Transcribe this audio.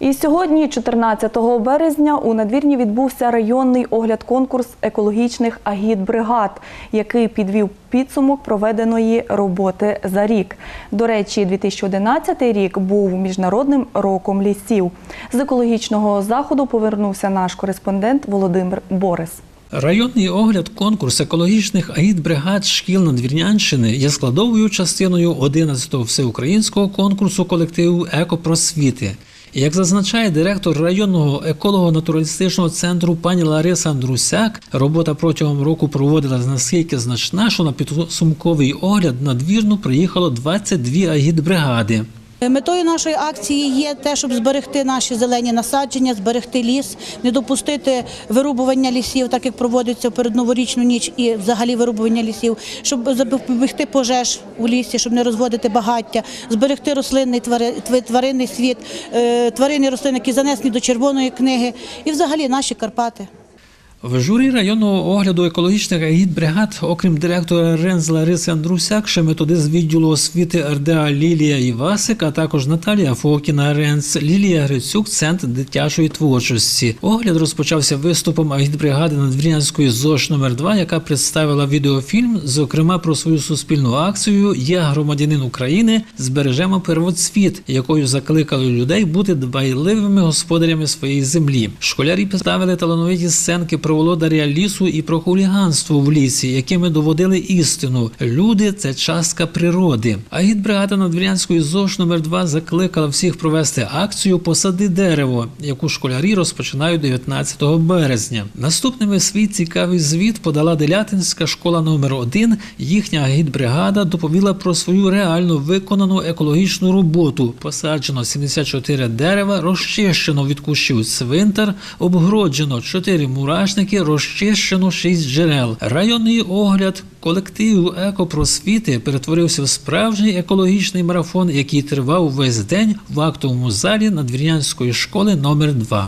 І сьогодні, 14 березня, у надвірні відбувся районний огляд-конкурс екологічних агітбригад, який підвів підсумок проведеної роботи за рік. До речі, 2011 рік був міжнародним роком лісів. З екологічного заходу повернувся наш кореспондент Володимир Борис. Районний огляд конкурс екологічних агітбригад шкіл Надвірнянщини є складовою частиною 11-го всеукраїнського конкурсу колективу екопросвіти. Як зазначає директор районного еколого-натуралістичного центру пані Лариса Андрусяк, робота протягом року проводилась наскільки значна, що на підсумковий огляд надвірну приїхало 22 агітбригади. Метою нашої акції є те, щоб зберегти наші зелені насадження, зберегти ліс, не допустити вирубування лісів, так як проводиться в передноворічну ніч і взагалі вирубування лісів, щоб запобігти пожеж у лісі, щоб не розводити багаття, зберегти рослинний твари- тваринний світ, е, тваринні рослини, які занесені до червоної книги, і взагалі наші Карпати. В журі районного огляду екологічних агітбригад, окрім директора РЕНЗ Лариси Андрусяк, ще методист відділу освіти РДА Лілія Івасик, а також Наталія Фокіна РЕНЗ, Лілія Грицюк, Центр дитячої творчості. Огляд розпочався виступом агітбригади Надвірнянської ЗОЖ номер 2 яка представила відеофільм, зокрема про свою суспільну акцію Я громадянин України збережемо первоцвіт, якою закликали людей бути дбайливими господарями своєї землі. Школярі представили талановиті сценки про володаря лісу і про хуліганство в лісі, якими доводили істину. Люди це частка природи. Агітбригада Надвірянської ЗОЖ номер 2 закликала всіх провести акцію Посади дерево, яку школярі розпочинають 19 березня. Наступними свій цікавий звіт подала Делятинська школа номер 1 Їхня агітбригада доповіла про свою реально виконану екологічну роботу. Посаджено 74 дерева, розчищено від кущів цвинтар, обгороджено 4 мурашники, розчищено шість джерел. Районний огляд колективу екопросвіти перетворився в справжній екологічний марафон, який тривав весь день в актовому залі Надвірнянської школи номер 2